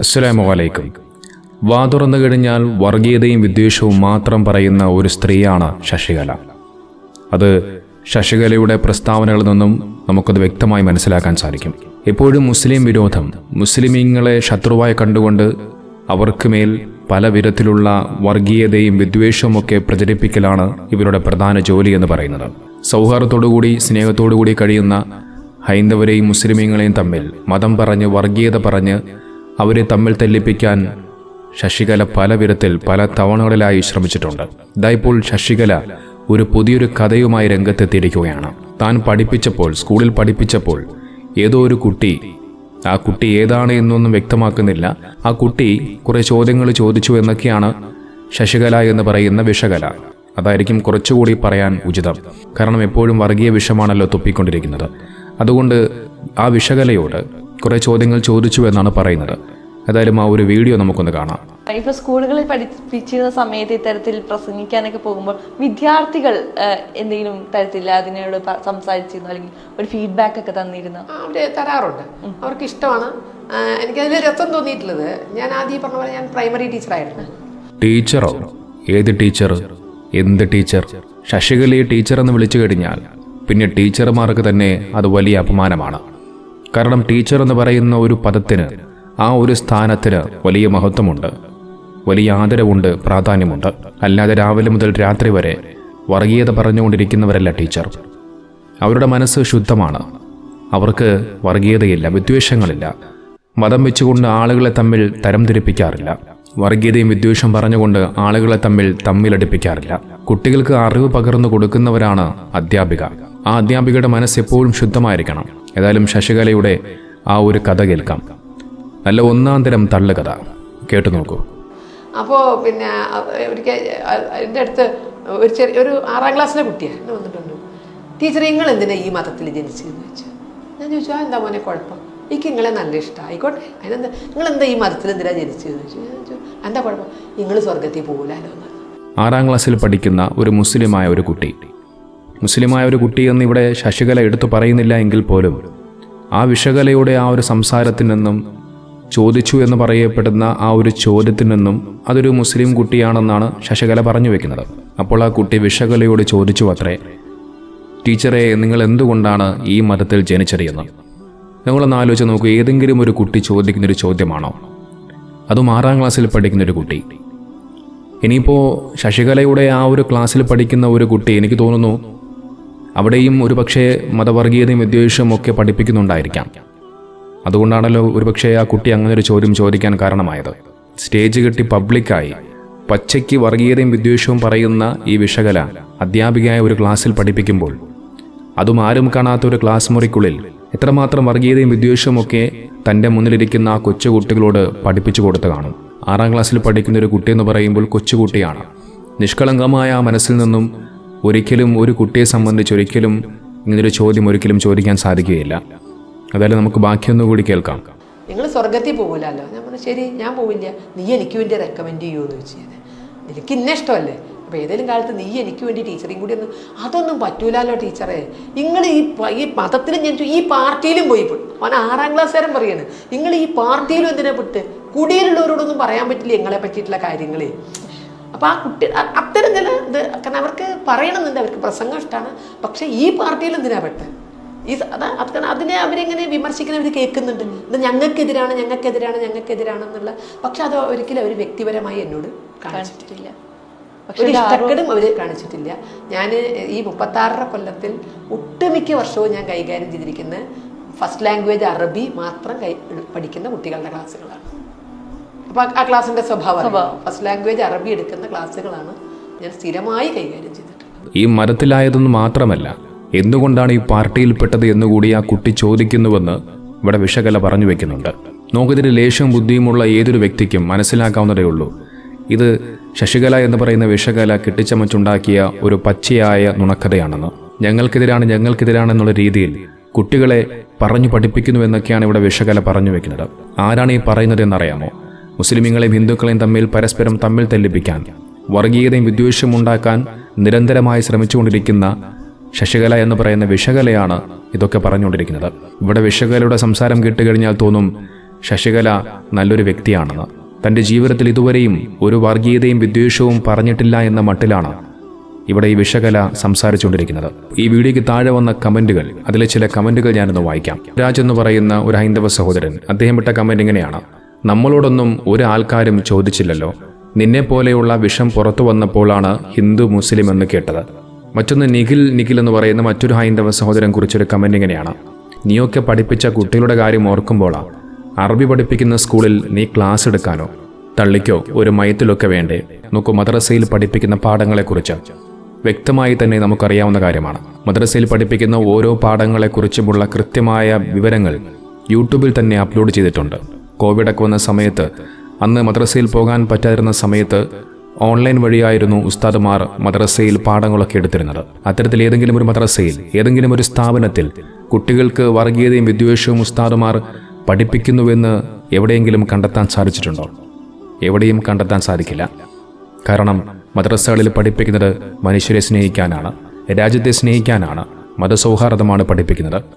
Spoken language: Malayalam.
അസ്സലാമു അലൈക്കും. വാ തുറന്നു കഴിഞ്ഞാൽ വർഗീയതയും വിദ്വേഷവും മാത്രം പറയുന്ന ഒരു സ്ത്രീയാണ് ശശികല. അത് ശശികലയുടെ പ്രസ്താവനകളിൽ നിന്നും നമുക്കത് വ്യക്തമായി മനസ്സിലാക്കാൻ സാധിക്കും. എപ്പോഴും മുസ്ലിം വിരോധം മുസ്ലിമീങ്ങളെ ശത്രുവായി കണ്ടുകൊണ്ട് അവർക്ക് മേൽ പല വിധത്തിലുള്ള വർഗീയതയും വിദ്വേഷവും ഒക്കെ പ്രചരിപ്പിക്കലാണ് ഇവരുടെ പ്രധാന ജോലി എന്ന് പറയുന്നത്. സൗഹാർദ്ദത്തോടുകൂടി സ്നേഹത്തോടുകൂടി കഴിയുന്ന ഹൈന്ദവരെയും മുസ്ലിമീങ്ങളെയും തമ്മിൽ മതം പറഞ്ഞ് വർഗീയത പറഞ്ഞ് അവരെ തമ്മിൽ തെല്ലിപ്പിക്കാൻ ശശികല പല വിധത്തിൽ പല തവണകളിലായി ശ്രമിച്ചിട്ടുണ്ട്. ഇതായിപ്പോൾ ശശികല ഒരു പുതിയൊരു കഥയുമായി രംഗത്തെത്തിയിരിക്കുകയാണ്. താൻ പഠിപ്പിച്ചപ്പോൾ സ്കൂളിൽ പഠിപ്പിച്ചപ്പോൾ ഏതോ ഒരു കുട്ടി ആ കുട്ടി ഏതാണ് എന്നൊന്നും വ്യക്തമാക്കുന്നില്ല. ആ കുട്ടി കുറേ ചോദ്യങ്ങൾ ചോദിച്ചു എന്നൊക്കെയാണ് ശശികല എന്ന് പറയുന്ന വിഷകല. അതായിരിക്കും കുറച്ചുകൂടി പറയാൻ ഉചിതം. കാരണം എപ്പോഴും വർഗീയ വിഷമാണല്ലോ തുപ്പിക്കൊണ്ടിരിക്കുന്നത്. അതുകൊണ്ട് ആ വിഷകലയോട് കുറെ ചോദ്യങ്ങൾ ചോദിച്ചു എന്നാണ് പറയുന്നത്. ഏതായാലും ആ ഒരു വീഡിയോ നമുക്കൊന്ന് കാണാം. ഇപ്പൊ സ്കൂളുകളിൽ പഠിപ്പിച്ചിരുന്ന സമയത്ത് ഇത്തരത്തിൽ പ്രസംഗിക്കാനൊക്കെ പോകുമ്പോൾ വിദ്യാർത്ഥികൾ എന്തെങ്കിലും തരത്തിൽ അതിനോട് സംസാരിച്ചിരുന്നു? അല്ലെങ്കിൽ ഒരു ഫീഡ്ബാക്ക് ഒക്കെ തന്നിരുന്നു? അവർ തരാറുണ്ട്. അവർക്ക് ഇഷ്ടമാണ്. എനിക്ക് എനിക്കതിൽ രസം തോന്നിയിട്ടുള്ളത്. ഞാൻ ആദ്യം പറഞ്ഞ പോലെ ഞാൻ പ്രൈമറി ടീച്ചറായിരുന്നു ടീച്ചറോ? ഏത് ടീച്ചർ? എന്ത് ടീച്ചർ? ശശികലയെ ടീച്ചർ എന്ന് വിളിച്ചു കഴിഞ്ഞാൽ പിന്നെ ടീച്ചർമാർക്ക് തന്നെ അത് വലിയ അപമാനമാണ്. കാരണം ടീച്ചർ എന്ന് പറയുന്ന ഒരു പദത്തിന് ആ ഒരു സ്ഥാനത്തിന് വലിയ മഹത്വമുണ്ട്. വലിയ ആദരവുണ്ട് പ്രാധാന്യമുണ്ട്. അല്ലാതെ രാവിലെ മുതൽ രാത്രി വരെ വർഗീയത പറഞ്ഞുകൊണ്ടിരിക്കുന്നവരല്ല ടീച്ചർ അവരുടെ മനസ്സ് ശുദ്ധമാണ്. അവർക്ക് വർഗീയതയില്ല വിദ്വേഷങ്ങളില്ല. മതം വെച്ചുകൊണ്ട് ആളുകളെ തമ്മിൽ തരംതിരിപ്പിക്കാറില്ല വർഗീയതയും വിദ്വേഷം പറഞ്ഞുകൊണ്ട് ആളുകളെ തമ്മിൽ തമ്മിലടിപ്പിക്കാറില്ല. കുട്ടികൾക്ക് അറിവ് പകർന്നു കൊടുക്കുന്നവരാണ് അധ്യാപിക. ആ അധ്യാപികയുടെ മനസ്സ് എപ്പോഴും ശുദ്ധമായിരിക്കണം. ഏതായാലും ശശികലയുടെ ആ ഒരു കഥ കേൾക്കാം. നല്ല ഒന്നാം തരം തള്ളുകഥ കേട്ടു നോക്കൂ. അപ്പോൾ പിന്നെ ഒരിക്കൽ എന്റെ അടുത്ത് ഒരു ചെറിയ ഒരു ആറാം ക്ലാസ്സിലെ കുട്ടിയാണ് എന്നെ വന്നിട്ടുണ്ട്. ടീച്ചർ നിങ്ങൾ എന്തിനാ ഈ മതത്തിൽ ജനിച്ചതെന്ന് വെച്ചാൽ ഞാൻ ചോദിച്ചു ആ എന്താ മോനെ കുഴപ്പം? എനിക്ക് നിങ്ങളെ നല്ല ഇഷ്ടം ആയിക്കോട്ടെ. അതിനെന്താ നിങ്ങൾ എന്താ ഈ മതത്തിൽ എന്തിനാ ജനിച്ചതെന്ന് ചോദിച്ചു. ഞാൻ ചോദിച്ചു എന്താ കുഴപ്പം? നിങ്ങൾ സ്വർഗത്തിൽ പോകില്ലല്ലോ ആറാം ക്ലാസ്സിൽ പഠിക്കുന്ന ഒരു മുസ്ലിമായ ഒരു കുട്ടി. മുസ്ലിമായ ഒരു കുട്ടിയെന്ന് ഇവിടെ ശശികല എടുത്തു പറയുന്നില്ല എങ്കിൽ പോലും ആ വിഷകലയുടെ ആ ഒരു സംസാരത്തിൽ നിന്നും ചോദിച്ചു എന്ന് പറയപ്പെടുന്ന ആ ഒരു ചോദ്യത്തിൽ നിന്നും അതൊരു മുസ്ലിം കുട്ടിയാണെന്നാണ് ശശികല പറഞ്ഞു വെക്കുന്നത്. അപ്പോൾ ആ കുട്ടി വിഷകലയോട് ചോദിച്ചു അത്രേ ടീച്ചറെ നിങ്ങൾ എന്തുകൊണ്ടാണ് ഈ മതത്തിൽ ജനിച്ചറിയുന്നത് നിങ്ങളൊന്ന് ആലോചിച്ച് നോക്കൂ ഏതെങ്കിലും ഒരു കുട്ടി ചോദിക്കുന്നൊരു ചോദ്യമാണോ? അതും ആറാം ക്ലാസ്സിൽ പഠിക്കുന്ന ഒരു കുട്ടി. ഇനിയിപ്പോൾ ശശികലയുടെ ആ ഒരു ക്ലാസ്സിൽ പഠിക്കുന്ന ഒരു കുട്ടി എനിക്ക് തോന്നുന്നു അവിടെയും ഒരു പക്ഷേ മതവർഗീയതയും വിദ്വേഷവും ഒക്കെ പഠിപ്പിക്കുന്നുണ്ടായിരിക്കാം. അതുകൊണ്ടാണല്ലോ ഒരുപക്ഷേ ആ കുട്ടി അങ്ങനെ ഒരു ചോദ്യം ചോദിക്കാൻ കാരണമായത്. സ്റ്റേജ് കെട്ടി പബ്ലിക്കായി പച്ചയ്ക്ക് വർഗീയതയും വിദ്വേഷവും പറയുന്ന ഈ വിഷകല അധ്യാപികയായ ഒരു ക്ലാസ്സിൽ പഠിപ്പിക്കുമ്പോൾ അതും ആരും കാണാത്ത ഒരു ക്ലാസ് മുറിക്കുള്ളിൽ എത്രമാത്രം വർഗീയതയും വിദ്വേഷവും ഒക്കെ തന്റെ മുന്നിലിരിക്കുന്ന ആ കൊച്ചു കുട്ടികളോട് പഠിപ്പിച്ചു കൊടുത്തു കാണും. ആറാം ക്ലാസ്സിൽ പഠിക്കുന്ന ഒരു കുട്ടി എന്ന് പറയുമ്പോൾ കൊച്ചുകുട്ടിയാണ്. നിഷ്കളങ്കമായ ആ മനസ്സിൽ നിന്നും ഒരിക്കലും ഒരു കുട്ടിയെ സംബന്ധിച്ച് ഒരിക്കലും ഇങ്ങനൊരു ചോദ്യം ഒരിക്കലും ചോദിക്കാൻ സാധിക്കുകയില്ല. അതായത് നമുക്ക് ബാക്കിയൊന്നുകൂടി കേൾക്കാം. നിങ്ങൾ സ്വർഗത്തിൽ പോകില്ലല്ലോ ഞാൻ പറഞ്ഞു ശരി ഞാൻ പോവില്ല. നീ എനിക്ക് വേണ്ടി റെക്കമെൻഡ് ചെയ്യുമെന്ന് ചോദിച്ചു ഞാൻ. എനിക്ക് ഇന്ന ഇഷ്ടമല്ലേ? അപ്പോൾ ഏതെങ്കിലും കാലത്ത് നീ എനിക്ക് വേണ്ടി ടീച്ചറേയും കൂടി ഒന്ന് അതൊന്നും പറ്റൂലല്ലോ ടീച്ചറേ. നിങ്ങൾ ഈ ഈ മതത്തിലും ഞാൻ ഈ പാർട്ടിയിലും പോയി പെട്ടു. അവൻ ആറാം ക്ലാസ്സുകാരൻ പറയാണ് നിങ്ങൾ ഈ പാർട്ടിയിലും എന്തിനാ പെട്ട്? കുടിയിലുള്ളവരോടൊന്നും പറയാൻ പറ്റില്ല നിങ്ങളെ പറ്റിയിട്ടുള്ള കാര്യങ്ങളെ. അപ്പോൾ ആ കുട്ടി അത്തരം ചില ഇത് കാരണം അവർക്ക് പറയണമെന്നുണ്ട് അവർക്ക് പ്രസംഗം ഇഷ്ടമാണ് പക്ഷേ ഈ പാർട്ടിയിൽ എന്തിനാ പെട്ടത് ഈ അതാ അതിനെ അവരിങ്ങനെ വിമർശിക്കുന്നവർ കേൾക്കുന്നുണ്ട്. ഇത് ഞങ്ങൾക്കെതിരാണ് ഞങ്ങൾക്കെതിരാണ് ഞങ്ങൾക്കെതിരാണെന്നുള്ള പക്ഷെ അത് ഒരിക്കലും അവർ വ്യക്തിപരമായി എന്നോട് കാണിച്ചിട്ടില്ല. പക്ഷെ ഒരു ഇഷ്ടക്കേടും അവർ കാണിച്ചിട്ടില്ല. ഞാൻ ഈ മുപ്പത്താറര കൊല്ലത്തിൽ ഒട്ടുമിക്ക വർഷവും ഞാൻ കൈകാര്യം ചെയ്തിരിക്കുന്ന ഫസ്റ്റ് ലാംഗ്വേജ് അറബി മാത്രം കൈ പഠിക്കുന്ന കുട്ടികളുടെ ക്ലാസ്സുകളാണ്. അപ്പോൾ ആ ക്ലാസ്സിന്റെ സ്വഭാവം ഫസ്റ്റ് ലാംഗ്വേജ് അറബി എടുക്കുന്ന ക്ലാസ്സുകളാണ് ഞാൻ സ്ഥിരമായി കൈകാര്യം ചെയ്തിട്ടുള്ളത്. ഈ മരത്തിലായതെന്ന് മാത്രമല്ല എന്തുകൊണ്ടാണ് ഈ പാർട്ടിയിൽപ്പെട്ടത് എന്നുകൂടി ആ കുട്ടി ചോദിക്കുന്നുവെന്ന് ഇവിടെ വിഷകല പറഞ്ഞു വെക്കുന്നുണ്ട്. നോക്കതിന് ലേശവും ബുദ്ധിയുമുള്ള ഏതൊരു വ്യക്തിക്കും മനസ്സിലാക്കാവുന്നതേ ഉള്ളൂ. ഇത് ശശികല എന്ന് പറയുന്ന വിഷകല കെട്ടിച്ചമച്ചുണ്ടാക്കിയ ഒരു പച്ചയായ നുണക്കഥയാണെന്ന്. ഞങ്ങൾക്കെതിരാണ് എന്നുള്ള രീതിയിൽ കുട്ടികളെ പറഞ്ഞു പഠിപ്പിക്കുന്നു എന്നൊക്കെയാണ് ഇവിടെ വിഷകല പറഞ്ഞു വെക്കുന്നത്. ആരാണ് ഈ പറയുന്നത് എന്നറിയാമോ മുസ്ലിമീങ്ങളെയും ഹിന്ദുക്കളെയും തമ്മിൽ പരസ്പരം തമ്മിൽ തെല്ലിപ്പിക്കാൻ വർഗീയതയും വിദ്വേഷവും ഉണ്ടാക്കാൻ നിരന്തരമായി ശ്രമിച്ചുകൊണ്ടിരിക്കുന്ന ശശികല എന്ന് പറയുന്ന വിഷകലയാണ് ഇതൊക്കെ പറഞ്ഞുകൊണ്ടിരിക്കുന്നത്. ഇവിടെ വിഷകലയുടെ സംസാരം കേട്ട് കഴിഞ്ഞാൽ തോന്നും ശശികല നല്ലൊരു വ്യക്തിയാണെന്ന്. തന്റെ ജീവിതത്തിൽ ഇതുവരെയും ഒരു വർഗീയതയും വിദ്വേഷവും പറഞ്ഞിട്ടില്ല എന്ന മട്ടിലാണ് ഇവിടെ ഈ വിഷകല സംസാരിച്ചുകൊണ്ടിരിക്കുന്നത്. ഈ വീഡിയോയ്ക്ക് താഴെ വന്ന കമന്റുകൾ അതിലെ ചില കമന്റുകൾ ഞാനൊന്ന് വായിക്കാം. രാജ് എന്ന് പറയുന്ന ഒരു ഹൈന്ദവ സഹോദരൻ അദ്ദേഹം വിട്ട കമന്റ് ഇങ്ങനെയാണ്. നമ്മളോടൊന്നും ഒരു ആൾക്കാരും ചോദിച്ചില്ലല്ലോ. നിന്നെ പോലെയുള്ള വിഷം പുറത്തു വന്നപ്പോഴാണ് ഹിന്ദു മുസ്ലിം എന്ന് കേട്ടത്. മറ്റൊന്ന് നിഖിൽ നിഖിൽ എന്ന് പറയുന്ന മറ്റൊരു ഹൈന്ദവ സഹോദരൻ കുറിച്ചൊരു കമന്റ് ഇങ്ങനെയാണ്. നീയൊക്കെ പഠിപ്പിച്ച കുട്ടികളുടെ കാര്യം ഓർക്കുമ്പോഴാണ് അറബി പഠിപ്പിക്കുന്ന സ്കൂളിൽ നീ ക്ലാസ് എടുക്കാനോ? തള്ളിക്കോ? ഒരു മയത്തിലൊക്കെ വേണ്ടേ? നോക്കൂ മദ്രസയിൽ പഠിപ്പിക്കുന്ന പാഠങ്ങളെക്കുറിച്ച്. വ്യക്തമായി തന്നെ നമുക്കറിയാവുന്ന കാര്യമാണ്. മദ്രസയിൽ പഠിപ്പിക്കുന്ന ഓരോ പാഠങ്ങളെക്കുറിച്ചുമുള്ള കൃത്യമായ വിവരങ്ങൾ യൂട്യൂബിൽ തന്നെ അപ്ലോഡ് ചെയ്തിട്ടുണ്ട്. കോവിഡ് ഒക്കെ വന്ന സമയത്ത് അന്ന് മദ്രസയിൽ പോകാൻ പറ്റാതിരുന്ന സമയത്ത് ഓൺലൈൻ വഴിയായിരുന്നു ഉസ്താദുമാർ മദ്രസയിൽ പാഠങ്ങളൊക്കെ എടുത്തിരുന്നത്. അത്തരത്തിൽ ഏതെങ്കിലും ഒരു മദ്രസയിൽ ഏതെങ്കിലും ഒരു സ്ഥാപനത്തിൽ കുട്ടികൾക്ക് വർഗീയതയും വിദ്വേഷവും ഉസ്താദുമാർ പഠിപ്പിക്കുന്നുവെന്ന് എവിടെയെങ്കിലും കണ്ടെത്താൻ സാധിച്ചിട്ടുണ്ടോ? എവിടെയും കണ്ടെത്താൻ സാധിക്കില്ല. കാരണം മദ്രസകളിൽ പഠിപ്പിക്കുന്നത് മനുഷ്യരെ സ്നേഹിക്കാനാണ് രാജ്യത്തെ സ്നേഹിക്കാനാണ് മതസൗഹാർദ്ദമാണ് പഠിപ്പിക്കുന്നത്.